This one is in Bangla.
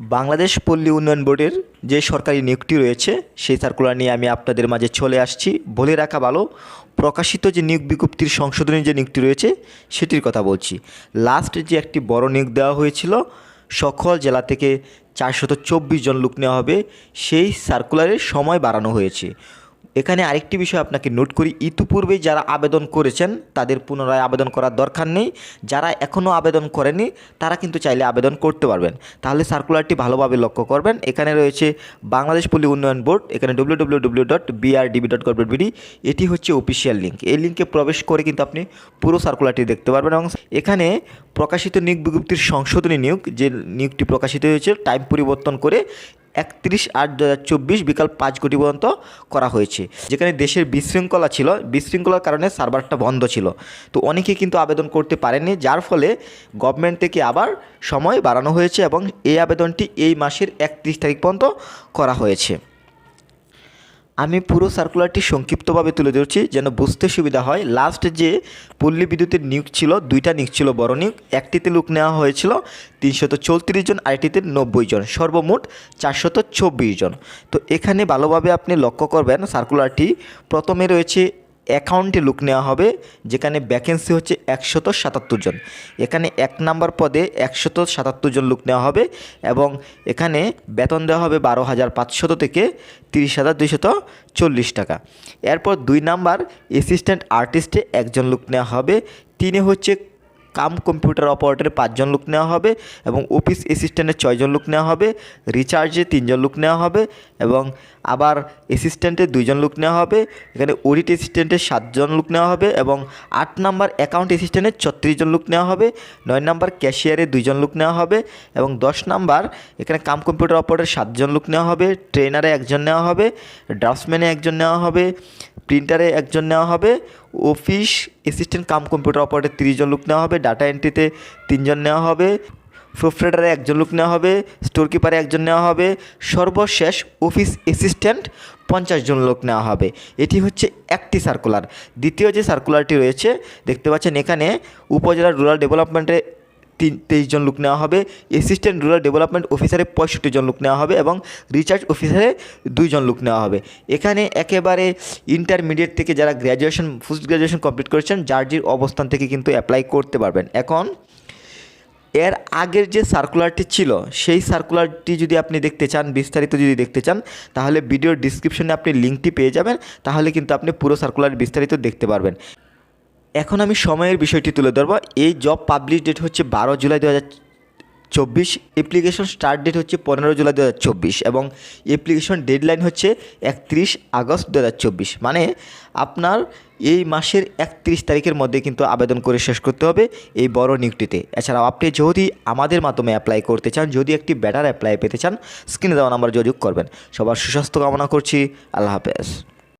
বাংলাদেশ পল্লী উন্নয়ন বোর্ডের যে সরকারি নিয়োগটি রয়েছে, সেই সার্কুলার নিয়ে আমি আপনাদের মাঝে চলে আসছি। বলে রাখা ভালো, প্রকাশিত যে নিয়োগ বিজ্ঞপ্তির সংশোধনী যে নিয়োগটি রয়েছে, সেটির কথা বলছি। লাস্ট যে একটি বড় নিয়োগ দেওয়া হয়েছিল, সকল জেলা থেকে চারশত জন লোক নেওয়া হবে, সেই সার্কুলারের সময় বাড়ানো হয়েছে। এখানে আরেকটি বিষয় আপনাকে নোট করি। ইতিপূর্বে যারা আবেদন করেছেন, তাদের পুনরায় আবেদন করার দরকার নেই। যারা এখনও আবেদন করেনি, তারা কিন্তু চাইলে আবেদন করতে পারবেন। তাহলে সার্কুলারটি ভালোভাবে লক্ষ্য করবেন। এখানে রয়েছে বাংলাদেশ পল্লী উন্নয়ন বোর্ড, এখানে ডব্লিউ ডট ডট এটি হচ্ছে অফিসিয়াল লিঙ্ক এই লিঙ্কে প্রবেশ করে কিন্তু আপনি পুরো সার্কুলারটি দেখতে পারবেন এবং এখানে প্রকাশিত নিয়োগ বিজ্ঞপ্তির সংশোধনী নিয়োগ, যে নিয়োগটি প্রকাশিত হয়েছে টাইম পরিবর্তন করে একত্রিশ আট দু হাজার চব্বিশ বিকাল পাঁচ কোটি পর্যন্ত করা হয়েছে। যেখানে দেশের বিশৃঙ্খলা ছিল, বিশৃঙ্খলার কারণে সার্ভারটা বন্ধ ছিল। তো অনেকে কিন্তু আবেদন করতে পারেনি যার ফলে গভর্নমেন্ট থেকে আবার সময় বাড়ানো হয়েছে এবং এই আবেদনটি এই মাসের একত্রিশ তারিখ পর্যন্ত করা হয়েছে। আমি পুরো সার্কুলারটি সংক্ষিপ্তভাবে তুলে ধরছি যেন বুঝতে সুবিধা হয়। লাস্ট যে পল্লী বিদ্যুতের নিয়োগ ছিল, দুইটা নিয়োগ ছিল বড় নিয়োগ। একটিতে লুক নেওয়া হয়েছিল তিনশত চৌত্রিশ জন, আরেকটিতে নব্বই জন। সর্বমোট চারশত চব্বিশ জন। তো এখানে ভালোভাবে আপনি লক্ষ্য করবেন সার্কুলারটি প্রথমে রয়েছে অ্যাকাউন্টে লুক নেওয়া হবে, যেখানে ভ্যাকেন্সি হচ্ছে একশত সাতাত্তর জন। এখানে এক নাম্বার পদে একশত সাতাত্তর জন লুক নেওয়া হবে এবং এখানে বেতন দেওয়া হবে বারো হাজার পাঁচশত থেকে তিরিশ হাজার দুইশত চল্লিশ টাকা। এরপর দুই নাম্বার অ্যাসিস্ট্যান্ট আর্টিস্টে একজন লুক নেওয়া হবে, তিনি হচ্ছে কাম কম্পিউটার অপারেটরে পাঁচজন লোক নেওয়া হবে এবং অফিস অ্যাসিস্ট্যান্টে ছয়জন লোক নেওয়া হবে, রিচার্জে তিনজন লোক নেওয়া হবে এবং আবার অ্যাসিস্ট্যান্টে দুইজন লোক নেওয়া হবে, এখানে অডিট অ্যাসিস্ট্যান্টে সাতজন লোক নেওয়া হবে এবং আট নাম্বার অ্যাকাউন্ট অ্যাসিস্ট্যান্টে ছত্রিশ জন লোক নেওয়া হবে, নয় নাম্বার ক্যাশিয়ারে দুইজন লোক নেওয়া হবে এবং দশ নাম্বার এখানে কাম কম্পিউটার অপারেটরে সাতজন লোক নেওয়া হবে, ট্রেনারে একজন নেওয়া হবে, ড্রাফটসম্যানে একজন নেওয়া হবে প্রিন্টারে একজন নেওয়া হবে, office assistant cum computer operator তিরিশ জন লোক নেওয়া হবে ডাটা এন্ট্রিতে তিনজন নেওয়া হবে প্রোফ্রেটারে একজন লোক নেওয়া হবে স্টোর কিপারে একজন নেওয়া হবে, সর্বশেষ অফিস অ্যাসিস্ট্যান্ট পঞ্চাশ জন লোক নেওয়া হবে। এটি হচ্ছে একটি সার্কুলার দ্বিতীয় যে সার্কুলারটি রয়েছে, দেখতে পাচ্ছেন এখানে উপজেলা রুরাল ডেভেলপমেন্টে তিন, তেইশ জন লোক নেওয়া হবে। অ্যাসিস্ট্যান্ট রুরাল ডেভেলপমেন্ট অফিসারে পঁয়ষট্টি জন লোক নেওয়া হবে এবং রিচার্জ অফিসারে দুইজন লোক নেওয়া হবে। এখানে একেবারে ইন্টারমিডিয়েট থেকে যারা গ্র্যাজুয়েশন পোস্ট গ্র্যাজুয়েশন কমপ্লিট করেছেন যে অবস্থান থেকে কিন্তু অ্যাপ্লাই করতে পারবেন। এখন, এর আগের যে সার্কুলারটি ছিল, সেই সার্কুলারটি যদি আপনি দেখতে চান, বিস্তারিত যদি দেখতে চান, তাহলে ভিডিওর ডিসক্রিপশনে আপনি লিঙ্কটি পেয়ে যাবেন, তাহলে কিন্তু আপনি পুরো সার্কুলার বিস্তারিত দেখতে পারবেন। এখন আমি সময়ের বিষয়টি তুলে ধরবো। এই জব পাবলিশ ডেট হচ্ছে বারো জুলাই দু চব্বিশ। অ্যাপ্লিকেশন স্টার্ট ডেট হচ্ছে পনেরো জুলাই দু চব্বিশ এবং অ্যাপ্লিকেশন ডেডলাইন হচ্ছে একত্রিশ আগস্ট দু চব্বিশ। মানে আপনার এই মাসের একত্রিশ তারিখের মধ্যে কিন্তু আবেদন করে শেষ করতে হবে এই বড় নিয়োগটিতে। এছাড়াও আপনি যদি আমাদের মাধ্যমে অ্যাপ্লাই করতে চান, যদি একটি ব্যাটার অ্যাপ্লাই পেতে চান স্ক্রিনে দেওয়া নাম্বার যোগাযোগ করবেন। সবার সুস্বাস্থ্য কামনা করছি। আল্লাহ হাফেজ।